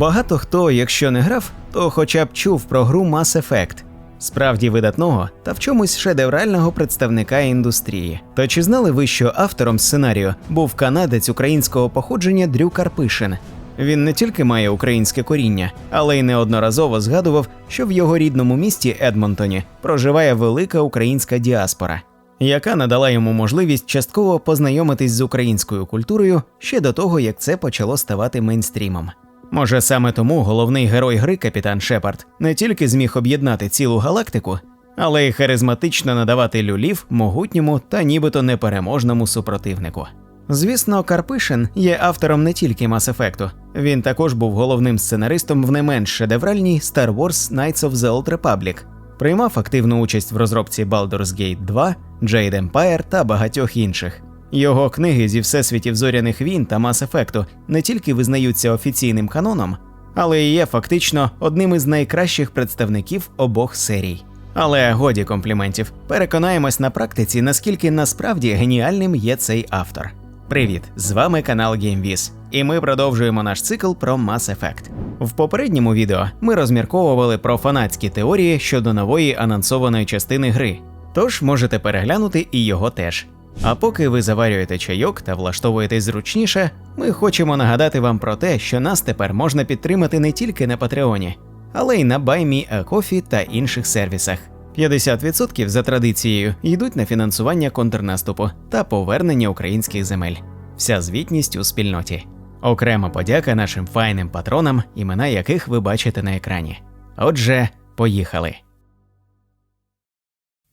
Багато хто, якщо не грав, то хоча б чув про гру Mass Effect, справді видатного та в чомусь шедеврального представника індустрії. То чи знали ви, що автором сценарію був канадець українського походження Дрю Карпишин? Він не тільки має українське коріння, але й неодноразово згадував, що в його рідному місті Едмонтоні проживає велика українська діаспора, яка надала йому можливість частково познайомитись з українською культурою ще до того, як це почало ставати мейнстрімом. Може, саме тому головний герой гри Капітан Шепард не тільки зміг об'єднати цілу галактику, але й харизматично надавати люлів могутньому та нібито непереможному супротивнику. Звісно, Карпишин є автором не тільки Mass Effect, він також був головним сценаристом в не менш шедевральній Star Wars Knights of the Old Republic, приймав активну участь в розробці Baldur's Gate 2, Jade Empire та багатьох інших. Його книги зі всесвітів зоряних війн та Mass Effect не тільки визнаються офіційним каноном, але і є фактично одним із найкращих представників обох серій. Але годі компліментів, переконаємось на практиці, наскільки насправді геніальним є цей автор. Привіт! З вами канал GameViz, і ми продовжуємо наш цикл про Mass Effect. В попередньому відео ми розмірковували про фанатські теорії щодо нової анонсованої частини гри, тож можете переглянути і його теж. А поки ви заварюєте чайок та влаштовуєтесь зручніше, ми хочемо нагадати вам про те, що нас тепер можна підтримати не тільки на Патреоні, але й на BuyMeACoffee та інших сервісах. 50% за традицією йдуть на фінансування контрнаступу та повернення українських земель. Вся звітність у спільноті. Окрема подяка нашим файним патронам, імена яких ви бачите на екрані. Отже, поїхали.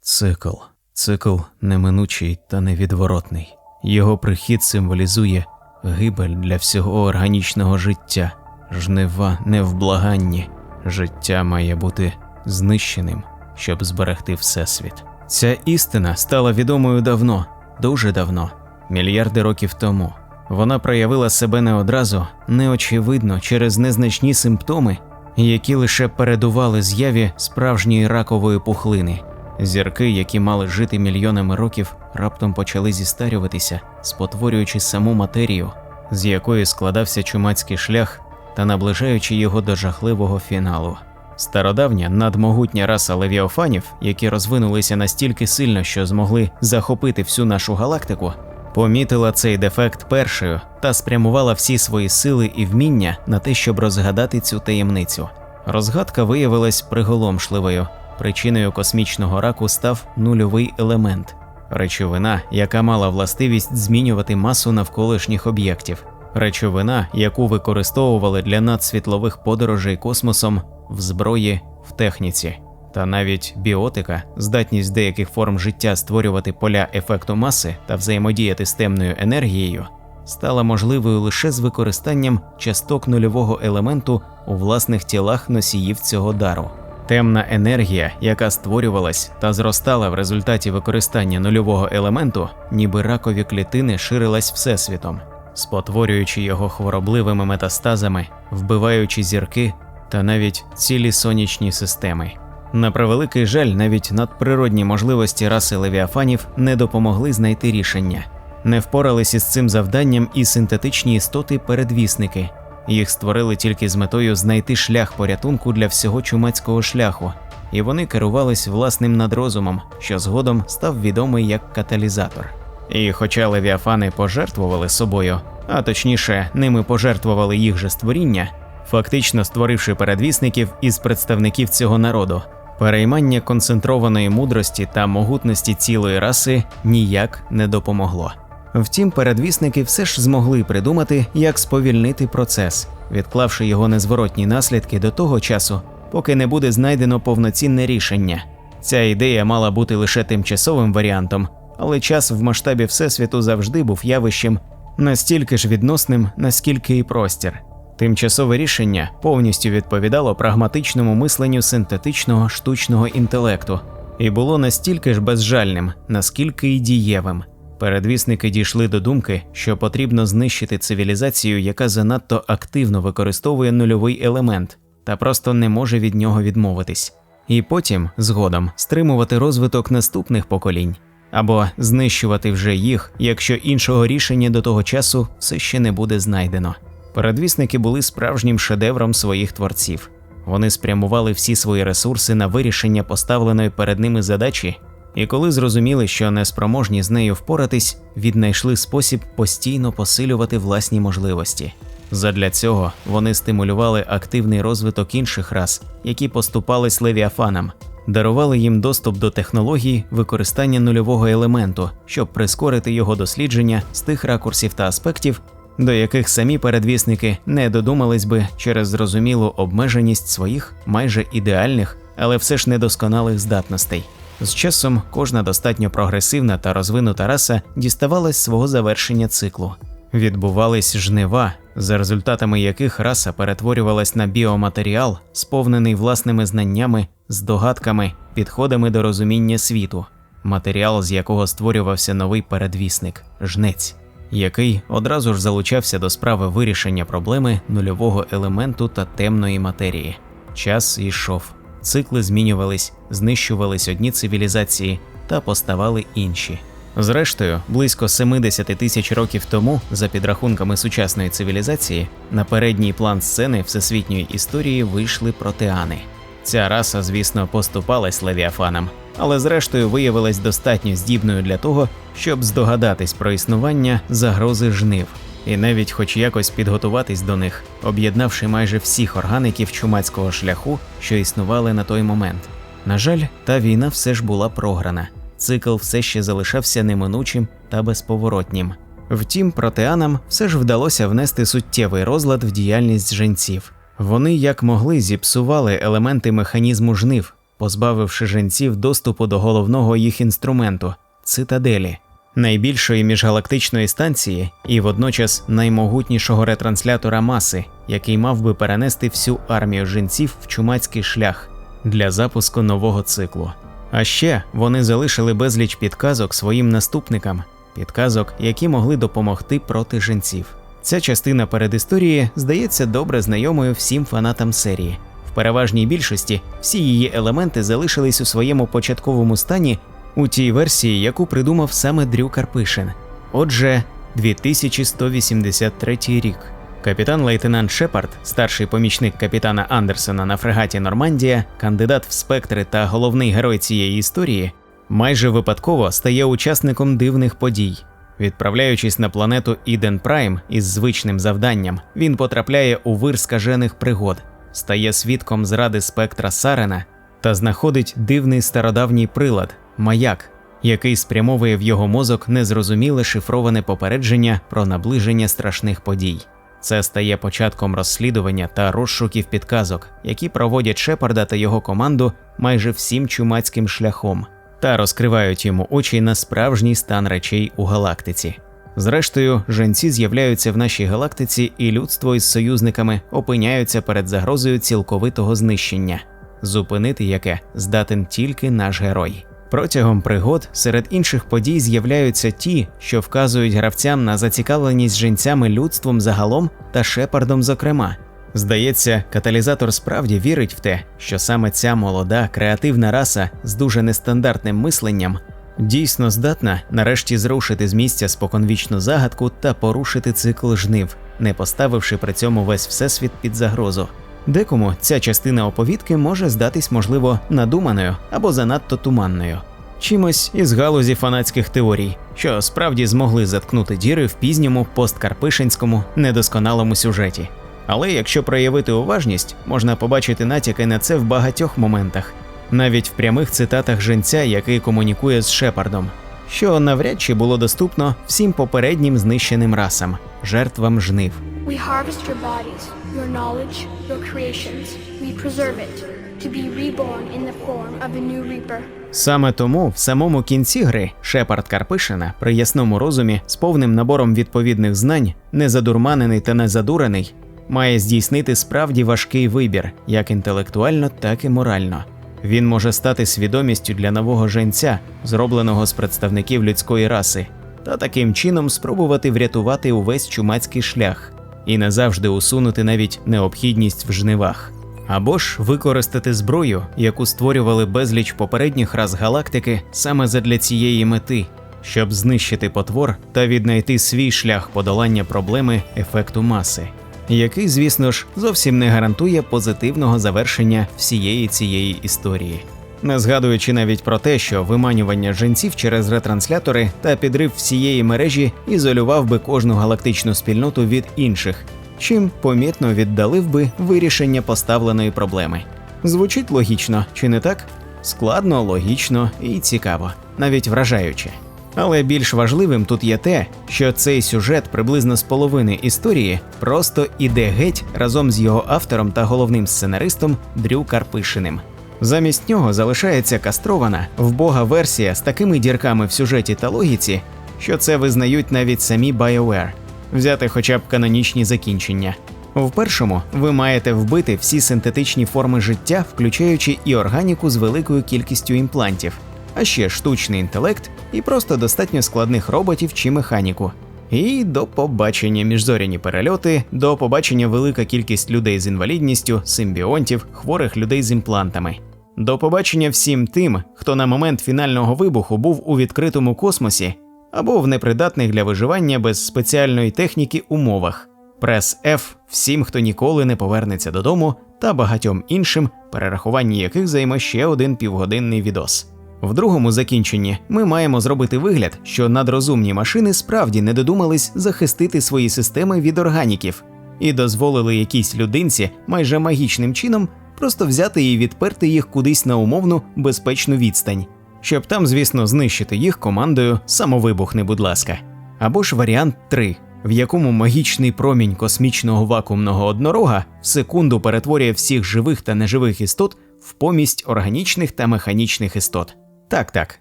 Цикл. Цикл неминучий та невідворотний. Його прихід символізує гибель для всього органічного життя, жнива невблаганні. Життя має бути знищеним, щоб зберегти Всесвіт. Ця істина стала відомою давно, дуже давно, мільярди років тому. Вона проявила себе не одразу, неочевидно через незначні симптоми, які лише передували з'яві справжньої ракової пухлини. Зірки, які мали жити мільйонами років, раптом почали зістарюватися, спотворюючи саму матерію, з якої складався чумацький шлях та наближаючи його до жахливого фіналу. Стародавня надмогутня раса левіофанів, які розвинулися настільки сильно, що змогли захопити всю нашу галактику, помітила цей дефект першою та спрямувала всі свої сили і вміння на те, щоб розгадати цю таємницю. Розгадка виявилась приголомшливою. Причиною космічного раку став нульовий елемент речовина, яка мала властивість змінювати масу навколишніх об'єктів, речовина, яку використовували для надсвітлових подорожей космосом в зброї, в техніці. Та навіть біотика, здатність деяких форм життя створювати поля ефекту маси та взаємодіяти з темною енергією, стала можливою лише з використанням часток нульового елементу у власних тілах носіїв цього дару. Темна енергія, яка створювалась та зростала в результаті використання нульового елементу, ніби ракові клітини ширилась всесвітом, спотворюючи його хворобливими метастазами, вбиваючи зірки та навіть цілі сонячні системи. На превеликий жаль, навіть надприродні можливості раси левіафанів не допомогли знайти рішення, не впоралися з цим завданням і синтетичні істоти-передвісники. Їх створили тільки з метою знайти шлях порятунку для всього чумацького шляху, і вони керувались власним надрозумом, що згодом став відомий як каталізатор. І хоча левіафани пожертвували собою, а точніше, ними пожертвували їх же створіння, фактично створивши передвісників із представників цього народу, переймання концентрованої мудрості та могутності цілої раси ніяк не допомогло. Втім, передвісники все ж змогли придумати, як сповільнити процес, відклавши його незворотні наслідки до того часу, поки не буде знайдено повноцінне рішення. Ця ідея мала бути лише тимчасовим варіантом, але час в масштабі Всесвіту завжди був явищем настільки ж відносним, наскільки і простір. Тимчасове рішення повністю відповідало прагматичному мисленню синтетичного штучного інтелекту і було настільки ж безжальним, наскільки й дієвим. Передвісники дійшли до думки, що потрібно знищити цивілізацію, яка занадто активно використовує нульовий елемент та просто не може від нього відмовитись, і потім, згодом, стримувати розвиток наступних поколінь або знищувати вже їх, якщо іншого рішення до того часу все ще не буде знайдено. Передвісники були справжнім шедевром своїх творців. Вони спрямували всі свої ресурси на вирішення поставленої перед ними задачі, і коли зрозуміли, що неспроможні з нею впоратись, віднайшли спосіб постійно посилювати власні можливості. Задля цього вони стимулювали активний розвиток інших рас, які поступались левіафанам, дарували їм доступ до технологій використання нульового елементу, щоб прискорити його дослідження з тих ракурсів та аспектів, до яких самі передвісники не додумались би через зрозумілу обмеженість своїх майже ідеальних, але все ж недосконалих здатностей. З часом кожна достатньо прогресивна та розвинута раса діставалась свого завершення циклу. Відбувались жнива, за результатами яких раса перетворювалась на біоматеріал, сповнений власними знаннями, здогадками, підходами до розуміння світу, матеріал, з якого створювався новий передвісник жнець, який одразу ж залучався до справи вирішення проблеми нульового елементу та темної матерії. Час йшов, цикли змінювались, знищувались одні цивілізації та поставали інші. Зрештою, близько 70 тисяч років тому, за підрахунками сучасної цивілізації, на передній план сцени всесвітньої історії вийшли протеани. Ця раса, звісно, поступалась левіафанам, але зрештою виявилась достатньо здібною для того, щоб здогадатись про існування загрози жнив, і навіть хоч якось підготуватись до них, об'єднавши майже всіх органиків чумацького шляху, що існували на той момент. На жаль, та війна все ж була програна цикл все ще залишався неминучим та безповоротнім. Втім, протеанам все ж вдалося внести суттєвий розлад в діяльність женців. Вони як могли зіпсували елементи механізму жнив, позбавивши женців доступу до головного їх інструменту цитаделі, найбільшої міжгалактичної станції і водночас наймогутнішого ретранслятора маси, який мав би перенести всю армію женців в чумацький шлях для запуску нового циклу. А ще вони залишили безліч підказок своїм наступникам, підказок, які могли допомогти проти женців. Ця частина передісторії здається добре знайомою всім фанатам серії. В переважній більшості всі її елементи залишились у своєму початковому стані у тій версії, яку придумав саме Дрю Карпишин. Отже, 2183 рік. Капітан лейтенант Шепард, старший помічник капітана Андерсона на фрегаті Нормандія, кандидат в спектри та головний герой цієї історії, майже випадково стає учасником дивних подій. Відправляючись на планету Іден Прайм із звичним завданням, він потрапляє у вир скажених пригод, стає свідком зради спектра Сарена та знаходить дивний стародавній прилад маяк, який спрямовує в його мозок незрозуміле шифроване попередження про наближення страшних подій. Це стає початком розслідування та розшуків підказок, які проводять Шепарда та його команду майже всім чумацьким шляхом, та розкривають йому очі на справжній стан речей у галактиці. Зрештою, женці з'являються в нашій галактиці, і людство із союзниками опиняються перед загрозою цілковитого знищення, зупинити яке здатен тільки наш герой. Протягом пригод серед інших подій з'являються ті, що вказують гравцям на зацікавленість жінцями людством загалом та шепардом, зокрема. Здається, каталізатор справді вірить в те, що саме ця молода креативна раса з дуже нестандартним мисленням дійсно здатна нарешті зрушити з місця споконвічну загадку та порушити цикл жнив, не поставивши при цьому весь всесвіт під загрозу. Декому ця частина оповідки може здатись, можливо, надуманою або занадто туманною, чимось із галузі фанатських теорій, що справді змогли заткнути діри в пізньому посткарпишинському недосконалому сюжеті. Але якщо проявити уважність, можна побачити натяки на це в багатьох моментах, навіть в прямих цитатах женця, який комунікує з Шепардом, що навряд чи було доступно всім попереднім знищеним расам, жертвам жнив. We harvest your bodies, your knowledge, your creations. We preserve it to be reborn in the form of a new reaper. Саме тому в самому кінці гри Шепард Карпишина при ясному розумі з повним набором відповідних знань, незадурманений та незадурений, має здійснити справді важкий вибір, як інтелектуально, так і морально. Він може стати свідомістю для нового женця, зробленого з представників людської раси, та таким чином спробувати врятувати увесь чумацький шлях і назавжди усунути навіть необхідність в жнивах. Або ж використати зброю, яку створювали безліч попередніх раз галактики саме задля цієї мети, щоб знищити потвор та віднайти свій шлях подолання проблеми ефекту маси. який, звісно ж, зовсім не гарантує позитивного завершення всієї цієї історії. Не згадуючи навіть про те, що виманювання жінців через ретранслятори та підрив всієї мережі ізолював би кожну галактичну спільноту від інших, чим помітно віддалив би вирішення поставленої проблеми. Звучить логічно, чи не так? Складно, логічно і цікаво, навіть вражаюче. Але більш важливим тут є те, що цей сюжет приблизно з половини історії просто іде геть разом з його автором та головним сценаристом Дрю Карпишиним. Замість нього залишається кастрована, вбога версія з такими дірками в сюжеті та логіці, що це визнають навіть самі BioWare. Взяти хоча б канонічні закінчення. В першому ви маєте вбити всі синтетичні форми життя, включаючи і органіку з великою кількістю імплантів, а ще штучний інтелект і просто достатньо складних роботів чи механіку. І до побачення міжзоряні перельоти, до побачення велика кількість людей з інвалідністю, симбіонтів, хворих людей з імплантами. До побачення всім тим, хто на момент фінального вибуху був у відкритому космосі або в непридатних для виживання без спеціальної техніки умовах. Прес F всім, хто ніколи не повернеться додому, та багатьом іншим, перерахування яких займе ще один півгодинний відос. В другому закінченні ми маємо зробити вигляд, що надрозумні машини справді не додумались захистити свої системи від органіків і дозволили якійсь людинці майже магічним чином просто взяти і відперти їх кудись на умовну безпечну відстань, щоб там, звісно, знищити їх командою самовибухни, будь ласка. Або ж варіант 3, в якому магічний промінь космічного вакуумного однорога в секунду перетворює всіх живих та неживих істот в помість органічних та механічних істот. Так, так,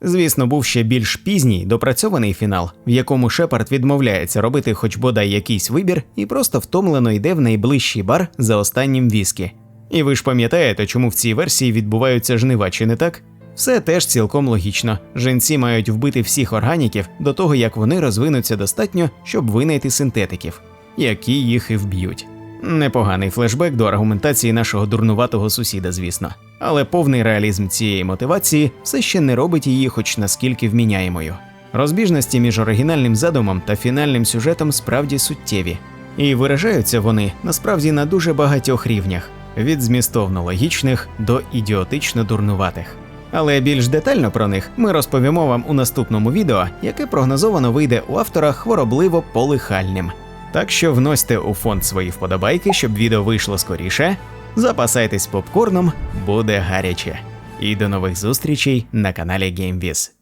звісно, був ще більш пізній допрацьований фінал, в якому Шепард відмовляється робити хоч бодай якийсь вибір і просто втомлено йде в найближчий бар за останнім віскі. І ви ж пам'ятаєте, чому в цій версії відбуваються жнива, чи не так? Все теж цілком логічно. Женці мають вбити всіх органіків до того, як вони розвинуться достатньо, щоб винайти синтетиків, які їх і вб'ють. Непоганий флешбек до аргументації нашого дурнуватого сусіда, звісно. Але повний реалізм цієї мотивації все ще не робить її хоч наскільки вміняємою. Розбіжності між оригінальним задумом та фінальним сюжетом справді суттєві, і виражаються вони насправді на дуже багатьох рівнях від змістовно логічних до ідіотично дурнуватих. Але більш детально про них ми розповімо вам у наступному відео, яке прогнозовано вийде у автора хворобливо полихальним. Так що вносьте у фонд свої вподобайки, щоб відео вийшло скоріше. Запасайтесь попкорном, буде гаряче. І до нових зустрічей на каналі GameViz.